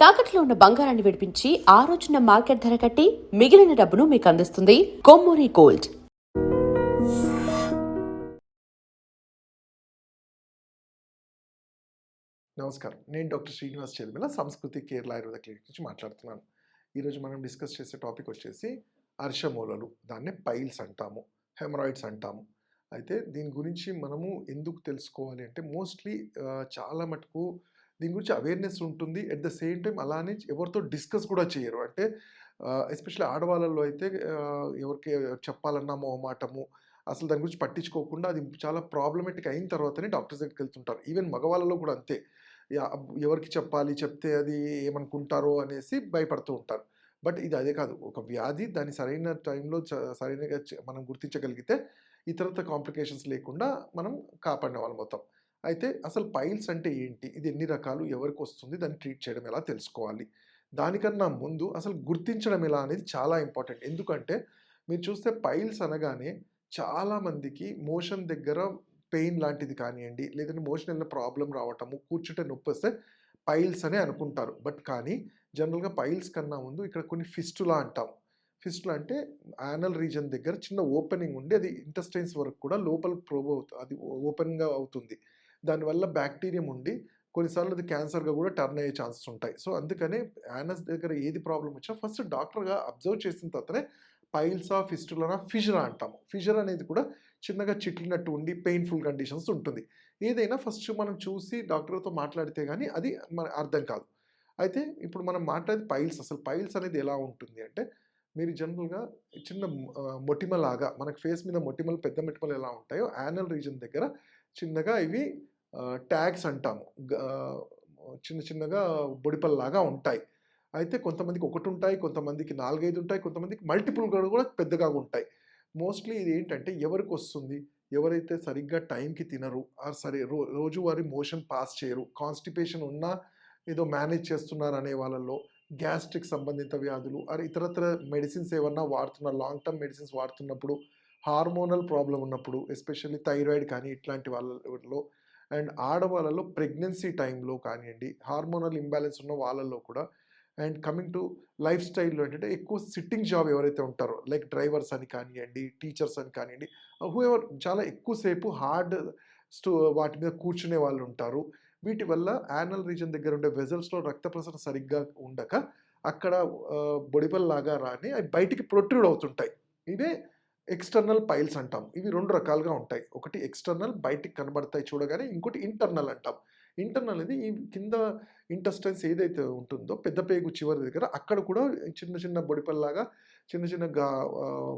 తాకట్లో ఉన్న బంగారాన్ని విడిపించి ఆ రోజున మార్కెట్ ధర కట్టి మిగిలిన డబ్బును మీకు అందిస్తుంది కొమ్మూరి గోల్డ్. నమస్కారం. నేను డాక్టర్ శ్రీనివాస్ చెల్మిల సంస్కృతి కేరళ ఆయుర్వేద క్లినిక్ నుంచి మాట్లాడుతున్నాను. ఈరోజు మనం డిస్కస్ చేసే టాపిక్ వచ్చేసి అర్షమూలలు దాన్ని పైల్స్ అంటాము హెమరాయిడ్స్ అంటాము. అయితే దీని గురించి మనము ఎందుకు తెలుసుకోవాలి అంటే మోస్ట్లీ చాలా మటుకు దీని గురించి అవేర్నెస్ ఉంటుంది. అట్ ద సేమ్ టైం అలానే ఎవరితో డిస్కస్ కూడా చేయరు. అంటే ఎస్పెషల్లీ ఆడవాళ్ళలో అయితే ఎవరికి చెప్పాలన్నా మొహమాటము అసలు దాని గురించి పట్టించుకోకుండా అది చాలా ప్రాబ్లమెటిక్ అయిన తర్వాతనే డాక్టర్స్ దగ్గరికి వెళ్తుంటారు. ఈవెన్ మగవాళ్ళలో కూడా అంతే. ఎవరికి చెప్పాలి చెప్తే అది ఏమనుకుంటారో అనేసి భయపడుతూ ఉంటారు. బట్ ఇది అదే కాదు. ఒక వ్యాధి దాన్ని సరైన టైంలో చ- సరైనగా మనం గుర్తించగలిగితే ఇతరత కాంప్లికేషన్స్ లేకుండా మనం కాపాడిన వాళ్ళం మొత్తం అయితే అసలు పైల్స్ అంటే ఏంటి? ఇది ఎన్ని రకాలు? ఎవరికి వస్తుంది? దాన్ని ట్రీట్ చేయడం ఎలా తెలుసుకోవాలి? దానికన్నా ముందు అసలు గుర్తించడం ఎలా అనేది చాలా ఇంపార్టెంట్. ఎందుకంటే మీరు చూస్తే పైల్స్ అనగానే చాలా మందికి మోషన్ దగ్గర పెయిన్ లాంటిది కానివ్వండి లేదంటే మోషన్ వెళ్ళిన ప్రాబ్లం రావటము కూర్చుంటే నొప్పి వస్తే పైల్స్ అనే అనుకుంటారు. బట్ కానీ జనరల్గా పైల్స్ కన్నా ముందు ఇక్కడ కొన్ని ఫిస్టులా అంటాం. ఫిస్టులా అంటే యానల్ రీజన్ దగ్గర చిన్న ఓపెనింగ్ ఉండి అది ఇంటెస్టైన్స్ వరకు కూడా లోపల ప్రోబ్ అవుతుంది అది ఓపెన్గా అవుతుంది. దానివల్ల బ్యాక్టీరియం ఉండి కొన్నిసార్లు అది క్యాన్సర్గా కూడా టర్న్ అయ్యే ఛాన్సెస్ ఉంటాయి. సో అందుకనే యానస్ దగ్గర ఏది ప్రాబ్లం వచ్చినా ఫస్ట్ డాక్టర్గా అబ్జర్వ్ చేసిన తర్వాతనే పైల్సా ఫిస్టులనా ఫిజరా అంటాము. ఫిజర్ అనేది కూడా చిన్నగా చిట్లినట్టు ఉండి పెయిన్ఫుల్ కండిషన్స్ ఉంటుంది. ఏదైనా ఫస్ట్ మనం చూసి డాక్టర్తో మాట్లాడితే కానీ అది మన అర్థం కాదు. అయితే ఇప్పుడు మనం మాట్లాడేది పైల్స్. అసలు పైల్స్ అనేది ఎలా ఉంటుంది అంటే మీరు జనరల్గా చిన్న మొటిమలాగా మనకు ఫేస్ మీద మొటిమలు పెద్ద మొటిమలు ఎలా ఉంటాయో యానల్ రీజన్ దగ్గర చిన్నగా ఇవి ట్యాగ్స్ అంటాము. చిన్న చిన్నగా బొడిపల్లాగా ఉంటాయి. అయితే కొంతమందికి ఒకటి ఉంటాయి కొంతమందికి నాలుగైదు ఉంటాయి కొంతమందికి మల్టిపుల్ కూడా పెద్దగా ఉంటాయి. మోస్ట్లీ ఇది ఏంటంటే ఎవరికి వస్తుంది? ఎవరైతే సరిగ్గా టైంకి తినరు ఆ సరే రో రోజువారీ మోషన్ పాస్ చేయరు కాన్స్టిపేషన్ ఉన్నా ఏదో మేనేజ్ చేస్తున్నారు అనే వాళ్ళల్లో గ్యాస్ట్రిక్ సంబంధిత వ్యాధులు అరే ఇతరత్ర మెడిసిన్స్ ఏమన్నా వాడుతున్న లాంగ్ టర్మ్ మెడిసిన్స్ వాడుతున్నప్పుడు హార్మోనల్ ప్రాబ్లం ఉన్నప్పుడు ఎస్పెషల్లీ థైరాయిడ్ కానీ ఇట్లాంటి వాళ్ళలో అండ్ ఆడవాళ్ళలో ప్రెగ్నెన్సీ టైంలో కానివ్వండి హార్మోనల్ ఇంబ్యాలెన్స్ ఉన్న వాళ్ళల్లో కూడా అండ్ కమింగ్ టు లైఫ్ స్టైల్లో ఏంటంటే ఎక్కువ సిట్టింగ్ జాబ్ ఎవరైతే ఉంటారో లైక్ డ్రైవర్స్ అని కానివ్వండి టీచర్స్ అని కానివ్వండి హూ ఎవర్ చాలా ఎక్కువసేపు హార్డ్ స్టో వాటి మీద కూర్చునే వాళ్ళు ఉంటారు. వీటి వల్ల యానల్ రీజన్ దగ్గర ఉండే వెజల్స్లో రక్త ప్రసరణ సరిగ్గా ఉండక అక్కడ బొడిపల్లాగా రాని అవి బయటికి ప్రొట్రూడ్ అవుతుంటాయి. ఇదే ఎక్స్టర్నల్ పైల్స్ అంటాం. ఇవి రెండు రకాలుగా ఉంటాయి. ఒకటి ఎక్స్టర్నల్ బయటికి కనబడతాయి చూడగానే ఇంకోటి ఇంటర్నల్ అంటాం. ఇంటర్నల్ అనేది ఈ కింద ఇంటెస్టైన్స్ ఏదైతే ఉంటుందో పెద్ద పేగు చివరి దగ్గర అక్కడ కూడా చిన్న చిన్న బొడిపల్లాగా చిన్న చిన్న గా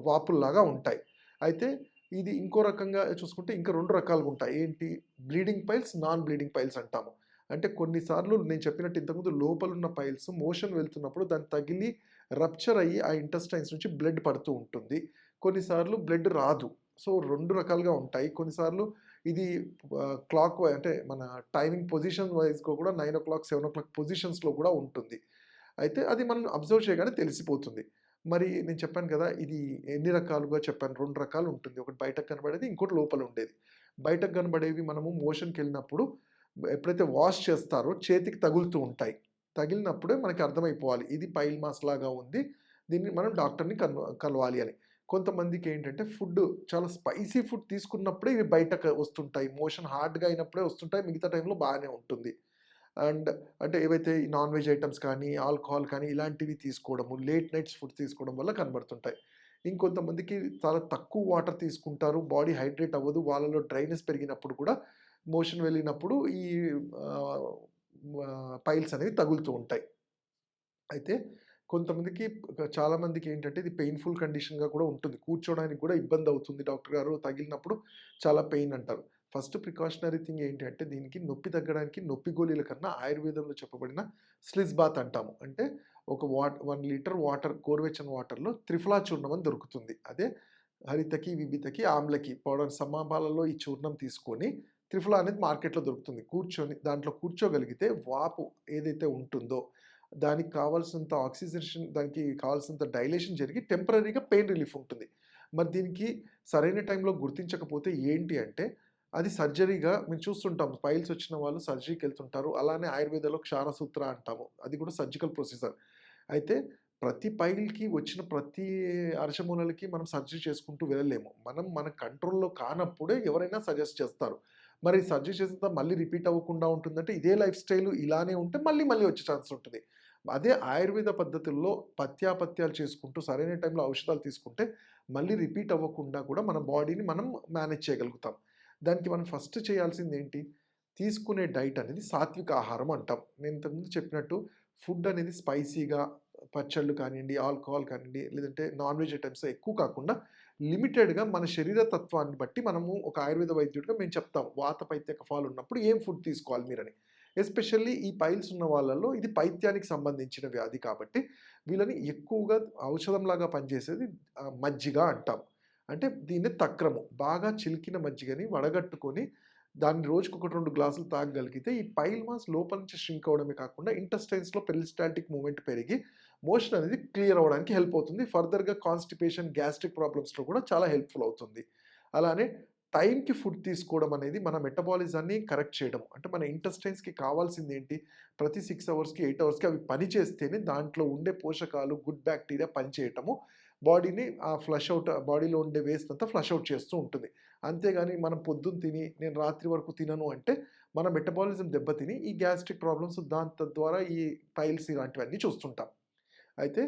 వాపుల్లాగా ఉంటాయి. అయితే ఇది ఇంకో రకంగా చూసుకుంటే ఇంకా రెండు రకాలుగా ఉంటాయి. ఏంటి? Bleeding piles non bleeding piles అంటాము. అంటే కొన్నిసార్లు నేను చెప్పినట్టు ఇంతకుముందు లోపల ఉన్న పైల్స్ మోషన్ వెళ్తున్నప్పుడు దాన్ని తగిలి రప్చర్ అయ్యి ఆ ఇంటెస్టైన్స్ నుంచి బ్లడ్ పడుతూ ఉంటుంది. కొన్నిసార్లు బ్లడ్ రాదు. సో రెండు రకాలుగా ఉంటాయి. కొన్నిసార్లు ఇది క్లాక్ అంటే మన టైమింగ్ పొజిషన్ వైజ్గా కూడా nine o'clock seven o'clock పొజిషన్స్లో కూడా ఉంటుంది. అయితే అది మనం అబ్జర్వ్ చేయగానే తెలిసిపోతుంది. మరి నేను చెప్పాను కదా ఇది ఎన్ని రకాలుగా చెప్పాను? రెండు రకాలు ఉంటుంది. ఒకటి బయటకు కనబడేది ఇంకోటి లోపల ఉండేది. బయటకు కనబడేవి మనము మోషన్కి వెళ్ళినప్పుడు ఎప్పుడైతే వాష్ చేస్తారో చేతికి తగులుతూ ఉంటాయి. తగిలినప్పుడే మనకి అర్థమైపోవాలి. ఇది పైల్ మాస్ లాగా ఉంది. దీన్ని మనం డాక్టర్ని కన్ కలవాలి అని. కొంతమందికి ఏంటంటే ఫుడ్ చాలా స్పైసీ ఫుడ్ తీసుకున్నప్పుడే ఇవి బయటకు వస్తుంటాయి. మోషన్ హార్డ్గా అయినప్పుడే వస్తుంటాయి. మిగతా టైంలో బాగానే ఉంటుంది. అండ్ అంటే ఏవైతే నాన్ వెజ్ ఐటమ్స్ కానీ ఆల్కహాల్ కానీ ఇలాంటివి తీసుకోవడము లేట్ నైట్స్ ఫుడ్ తీసుకోవడం వల్ల కనబడుతుంటాయి. ఇంకొంతమందికి చాలా తక్కువ వాటర్ తీసుకుంటారు. బాడీ హైడ్రేట్ అవ్వదు. వాళ్ళలో డ్రైనెస్ పెరిగినప్పుడు కూడా మోషన్ వెళ్ళినప్పుడు ఈ పైల్స్ అనేవి తగులుతూ ఉంటాయి. అయితే కొంతమందికి చాలామందికి ఏంటంటే ఇది పెయిన్ఫుల్ కండిషన్గా కూడా ఉంటుంది. కూర్చోడానికి కూడా ఇబ్బంది అవుతుంది డాక్టర్ గారు. తగిలినప్పుడు చాలా పెయిన్ అంటారు. ఫస్ట్ ప్రికాషనరీ థింగ్ ఏంటంటే దీనికి నొప్పి తగ్గడానికి నొప్పి గోళీల కన్నా ఆయుర్వేదంలో చెప్పబడిన స్లిజ్ బాత్ అంటాము. అంటే ఒక వాట్ వన్ లీటర్ వాటర్ కోర్వెచ్చని వాటర్లో త్రిఫలా చూర్ణం అని దొరుకుతుంది. అదే హరితకి విభితకి ఆమ్లకి పౌడర్ సమాపాలలో ఈ చూర్ణం తీసుకొని త్రిఫలా అనేది మార్కెట్లో దొరుకుతుంది. కూర్చొని దాంట్లో కూర్చోగలిగితే వాపు ఏదైతే ఉంటుందో దానికి కావాల్సినంత ఆక్సిజనేషన్ దానికి కావాల్సినంత డైలేషన్ జరిగి టెంపరీగా పెయిన్ రిలీఫ్ ఉంటుంది. మరి దీనికి సరైన టైంలో గుర్తించకపోతే ఏంటి అంటే అది సర్జరీగా మేము చూస్తుంటాం. పైల్స్ వచ్చిన వాళ్ళు సర్జరీకి వెళ్తుంటారు. అలానే ఆయుర్వేదంలో క్షారసూత్ర అంటాము. అది కూడా సర్జికల్ ప్రొసీజర్. అయితే ప్రతి పైల్కి వచ్చిన ప్రతి అరచమూలలకి మనం సర్జరీ చేసుకుంటూ వెళ్ళలేము. మనం మన కంట్రోల్లో కానప్పుడే ఎవరైనా సజెస్ట్ చేస్తారు. మరి సర్జరీ చేసిన తర్వాత మళ్ళీ రిపీట్ అవ్వకుండా ఉంటుందంటే ఇదే లైఫ్ స్టైల్ ఇలానే ఉంటే మళ్ళీ మళ్ళీ వచ్చే ఛాన్స్ ఉంటుంది. అదే ఆయుర్వేద పద్ధతుల్లో పత్యాపత్యాలు చేసుకుంటూ సరైన టైంలో ఔషధాలు తీసుకుంటే మళ్ళీ రిపీట్ అవ్వకుండా కూడా మన బాడీని మనం మేనేజ్ చేయగలుగుతాం. దానికి మనం ఫస్ట్ చేయాల్సింది ఏంటి? తీసుకునే డైట్ అనేది సాత్విక ఆహారం అంటాం. నేను ఇంతకుముందు చెప్పినట్టు ఫుడ్ అనేది స్పైసీగా పచ్చళ్ళు కానివ్వండి ఆల్కహాల్ కానివ్వండి లేదంటే నాన్ వెజ్ ఐటమ్స్ ఎక్కువ కాకుండా లిమిటెడ్గా మన శరీర తత్వాన్ని బట్టి మనము ఒక ఆయుర్వేద వైద్యుడిగా మేము చెప్తాం. వాత పైత్య కఫాలు ఉన్నప్పుడు ఏం ఫుడ్ తీసుకోవాలి మీరని. ఎస్పెషల్లీ ఈ పైల్స్ ఉన్న వాళ్ళల్లో ఇది పైత్యానికి సంబంధించిన వ్యాధి కాబట్టి వీళ్ళని ఎక్కువగా ఔషధంలాగా పనిచేసేది మజ్జిగ అంటాం. అంటే దీన్ని తక్రము. బాగా చిలికిన మజ్జిగని వడగట్టుకొని దాన్ని రోజుకు ఒకటి రెండు గ్లాసులు తాగగలిగితే ఈ పైల్ మాస్ లోపల నుంచి షింక్ అవడమే కాకుండా ఇంటెస్టైన్స్లో పెరిస్టాటిక్ మూమెంట్ పెరిగి మోషన్ అనేది క్లియర్ అవ్వడానికి హెల్ప్ అవుతుంది. ఫర్దర్గా కాన్స్టిపేషన్ గ్యాస్ట్రిక్ ప్రాబ్లమ్స్లో కూడా చాలా హెల్ప్ఫుల్ అవుతుంది. అలానే టైంకి ఫుడ్ తీసుకోవడం అనేది మన మెటబాలిజాన్ని కరెక్ట్ చేయడం. అంటే మన ఇంటెస్టైన్స్కి కావాల్సింది ఏంటి? ప్రతి సిక్స్ అవర్స్కి ఎయిట్ అవర్స్కి అవి పనిచేస్తేనే దాంట్లో ఉండే పోషకాలు గుడ్ బ్యాక్టీరియా పనిచేయటము బాడీని ఆ ఫ్లష్ అవుట్ బాడీలో ఉండే వేస్ట్ అంతా ఫ్లష్ అవుట్ చేస్తూ ఉంటుంది. అంతేగాని మనం పొద్దున్న తిని నేను రాత్రి వరకు తినను అంటే మన మెటబాలిజం దెబ్బతిని ఈ గ్యాస్ట్రిక్ ప్రాబ్లమ్స్ దాని తద్వారా ఈ పైల్స్ ఇలాంటివన్నీ చూస్తుంటాం. అయితే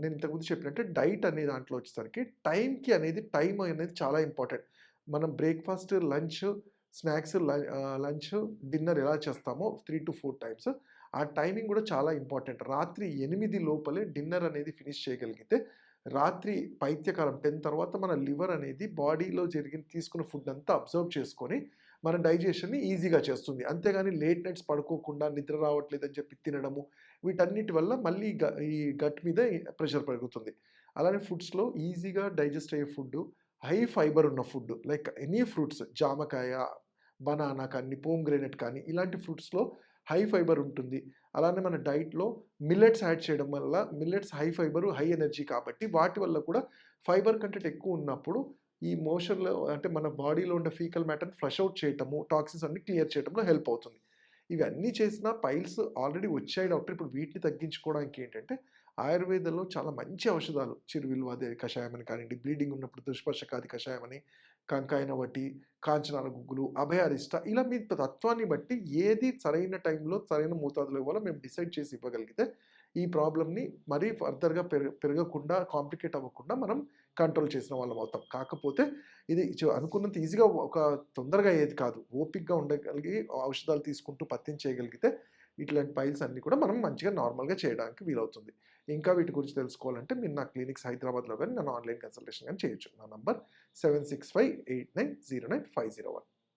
నేను ఇంతకుముందు చెప్పినట్టే డైట్ అనే దాంట్లో వచ్చేసరికి టైంకి అనేది టైం అనేది చాలా ఇంపార్టెంట్. మనం breakfast lunch snacks lunch dinner ఎలా చేస్తామో త్రీ టు ఫోర్ టైమ్స్ ఆ టైమింగ్ కూడా చాలా ఇంపార్టెంట్. రాత్రి ఎనిమిది లోపలే డిన్నర్ అనేది ఫినిష్ చేయగలిగితే రాత్రి పైత్యకాలం టెన్ తర్వాత మన లివర్ అనేది బాడీలో జరిగిన తీసుకున్న ఫుడ్ అంతా అబ్జర్వ్ చేసుకొని మన డైజెషన్ని ఈజీగా చేస్తుంది. అంతేగాని లేట్ నైట్స్ పడుకోకుండా నిద్ర రావట్లేదు అని చెప్పి తినడము వీటన్నిటి వల్ల మళ్ళీ ఈ గ- ఈ గట్ మీద ప్రెషర్ పెరుగుతుంది. అలానే ఫుడ్స్లో ఈజీగా డైజెస్ట్ అయ్యే ఫుడ్ హై ఫైబర్ ఉన్న ఫుడ్ లైక్ ఎనీ ఫ్రూట్స్ జామకాయ బనానా కానీ పోమ్ గ్రెనేట్ కానీ ఇలాంటి ఫ్రూట్స్లో హై ఫైబర్ ఉంటుంది. అలానే మన డైట్లో మిల్లెట్స్ యాడ్ చేయడం వల్ల millets high fibre high energy కాబట్టి వాటి వల్ల కూడా ఫైబర్ కంటెంట్ ఎక్కువ ఉన్నప్పుడు ఈ మోషన్లో అంటే మన బాడీలో ఉన్న ఫీకల్ మ్యాటర్ని ఫ్లష్ అవుట్ చేయటము టాక్సిన్స్ అన్ని క్లియర్ చేయడంలో హెల్ప్ అవుతుంది. ఇవన్నీ చేసినా పైల్స్ ఆల్రెడీ వచ్చాయి డాక్టర్. ఇప్పుడు వీటిని తగ్గించుకోవడానికి ఏంటంటే ఆయుర్వేదంలో చాలా మంచి ఔషధాలు. చిరువిల్వాది కషాయం అని కానివ్వండి బ్లీడింగ్ ఉన్నప్పుడు దుష్పర్శకాది కషాయం అని కంకాయన వటి కాంచనాల గుగ్గులు అభయారిష్ట ఇలా మీ తత్వాన్ని బట్టి ఏది సరైన టైంలో సరైన మోతాదులో ఇవ్వాలో మేము డిసైడ్ చేసి ఇవ్వగలిగితే ఈ ప్రాబ్లమ్ని మరీ ఫర్దర్గా పెరగ పెరగకుండా కాంప్లికేట్ అవ్వకుండా మనం కంట్రోల్ చేసిన వాళ్ళం అవుతాం. కాకపోతే ఇది అనుకున్నంత ఈజీగా ఒక తొందరగా ఏది కాదు. ఓపిక్గా ఉండగలిగి ఔషధాలు తీసుకుంటూ పత్యం చేయగలిగితే ఇట్లాంటి పైల్స్ అన్నీ కూడా మనం మంచిగా నార్మల్గా చేయడానికి వీలవుతుంది. ఇంకా వీటి గురించి తెలుసుకోవాలంటే మీరు నా క్లినిక్స్ హైదరాబాద్లో కానీ నన్ను ఆన్లైన్ కన్సల్టేషన్ కానీ చేయొచ్చు. నా number seven six five eight nine zero nine five zero one.